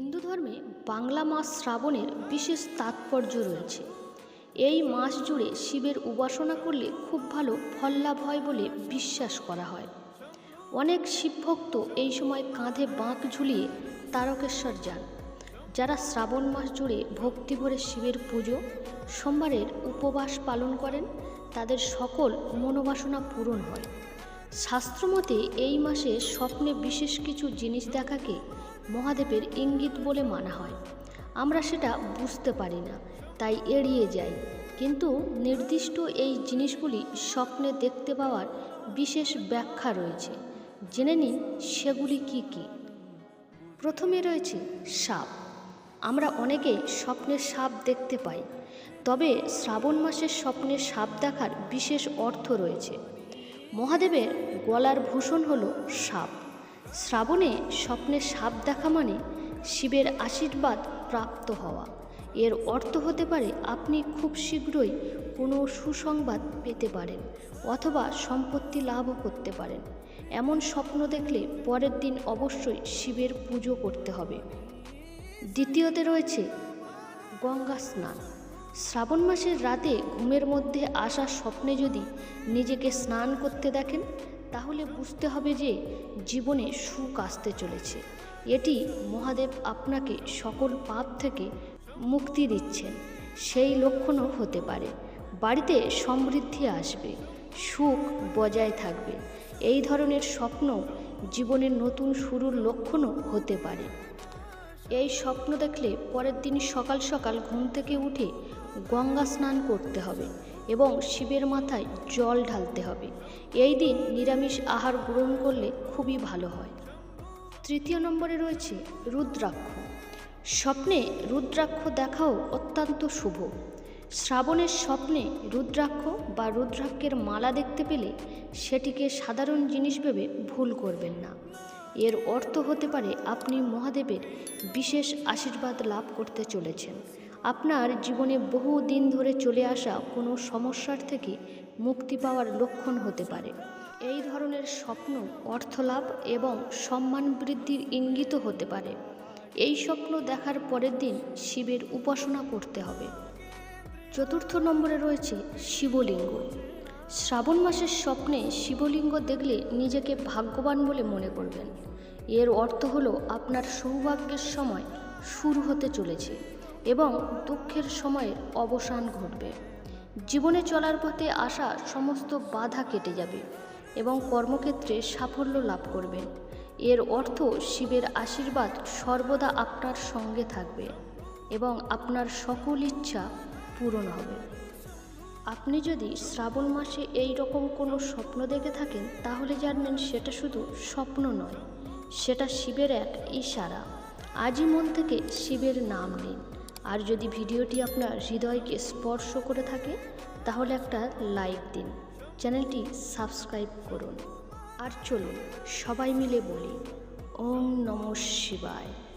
হিন্দু ধর্মে বাংলা মাস শ্রাবণের বিশেষ তাৎপর্য রয়েছে। এই মাস জুড়ে শিবের উপাসনা করলে খুব ভালো ফল লাভ হয় বলে বিশ্বাস করা হয়। অনেক শিবভক্ত এই সময় কাঁধে বাঁক ঝুলিয়ে তারকেশ্বর যান। যারা শ্রাবণ মাস জুড়ে ভক্তি ভরে শিবের পুজো, সোমবারের উপবাস পালন করেন, তাদের সকল মনোবাসনা পূরণ হয়। শাস্ত্রমতে এই মাসে স্বপ্নে বিশেষ কিছু জিনিস দেখাকে মহাদেবের ইঙ্গিত বলে মানা হয়। আমরা সেটা বুঝতে পারি না, তাই এড়িয়ে যাই। কিন্তু নির্দিষ্ট এই জিনিসগুলি স্বপ্নে দেখতে পাওয়ার বিশেষ ব্যাখ্যা রয়েছে। জেনে নিন সেগুলি কি কি। প্রথমে রয়েছে সাপ। আমরা অনেকেই স্বপ্নে সাপ দেখতে পাই, তবে শ্রাবণ মাসের স্বপ্নে সাপ দেখার বিশেষ অর্থ রয়েছে। মহাদেবের গলার ভূষণ হল সাপ। শ্রাবণে স্বপ্নে সাপ দেখা মানে শিবের আশীর্বাদ প্রাপ্ত হওয়া। এর অর্থ হতে পারে আপনি খুব শীঘ্রই কোনো সুসংবাদ পেতে পারেন অথবা সম্পত্তি লাভও করতে পারেন। এমন স্বপ্ন দেখলে পরের দিন অবশ্যই শিবের পুজো করতে হবে। দ্বিতীয়তে রয়েছে গঙ্গা স্নান। শ্রাবণ মাসের রাতে ঘুমের মধ্যে আসা স্বপ্নে যদি নিজেকে স্নান করতে দেখেন, তাহলে বুঝতে হবে যে জীবনে সুখ আসতে চলেছে। এটি মহাদেব আপনাকে সকল পাপ থেকে মুক্তি দিচ্ছেন। সেই লক্ষণও হতে পারে। বাড়িতে সমৃদ্ধি আসবে, সুখ বজায় থাকবে। এই ধরনের স্বপ্ন জীবনের নতুন শুরুর লক্ষণও হতে পারে। এই স্বপ্ন দেখলে পরের দিন সকাল সকাল ঘুম থেকে উঠে গঙ্গা স্নান করতে হবে এবং শিবের মাথায় জল ঢালতে হবে। এই দিন নিরামিষ আহার গ্রহণ করলে খুবই ভালো হয়। তৃতীয় নম্বরে রয়েছে রুদ্রাক্ষ। স্বপ্নে রুদ্রাক্ষ দেখাও অত্যন্ত শুভ। শ্রাবণের স্বপ্নে রুদ্রাক্ষ বা রুদ্রাক্ষের মালা দেখতে পেলে সেটিকে সাধারণ জিনিস ভেবে ভুল করবেন না। এর অর্থ হতে পারে আপনি মহাদেবের বিশেষ আশীর্বাদ লাভ করতে চলেছেন। আপনার জীবনে বহু দিন ধরে চলে আসা কোনো সমস্যার থেকে মুক্তি পাওয়ার লক্ষণ হতে পারে। এই ধরনের স্বপ্ন অর্থলাভ এবং সম্মান বৃদ্ধির ইঙ্গিত হতে পারে। এই স্বপ্ন দেখার পরের দিন শিবের উপাসনা করতে হবে। চতুর্থ নম্বরে রয়েছে শিবলিঙ্গ। শ্রাবণ মাসের স্বপ্নে শিবলিঙ্গ দেখলে নিজেকে ভাগ্যবান বলে মনে করবেন। এর অর্থ হলো আপনার সৌভাগ্যের সময় শুরু হতে চলেছে এবং দুঃখের সময়ের অবসান ঘটবে। জীবনে চলার পথে আসা সমস্ত বাধা কেটে যাবে এবং কর্মক্ষেত্রে সাফল্য লাভ করবেন। এর অর্থ শিবের আশীর্বাদ সর্বদা আপনার সঙ্গে থাকবে এবং আপনার সকল ইচ্ছা পূরণ হবে। আপনি যদি শ্রাবণ মাসে এই রকম কোনো স্বপ্ন দেখে থাকেন, তাহলে জানবেন সেটা শুধু স্বপ্ন নয়, সেটা শিবের এক ইশারা। আজই মন থেকে শিবের নাম নিন। আর যদি ভিডিওটি আপনার হৃদয়কে স্পর্শ করে থাকে, তাহলে একটা লাইক দিন। চ্যানেলটি সাবস্ক্রাইব করুন। আর চলুন, সবাই মিলে বলি, ওম নমঃ শিবায়।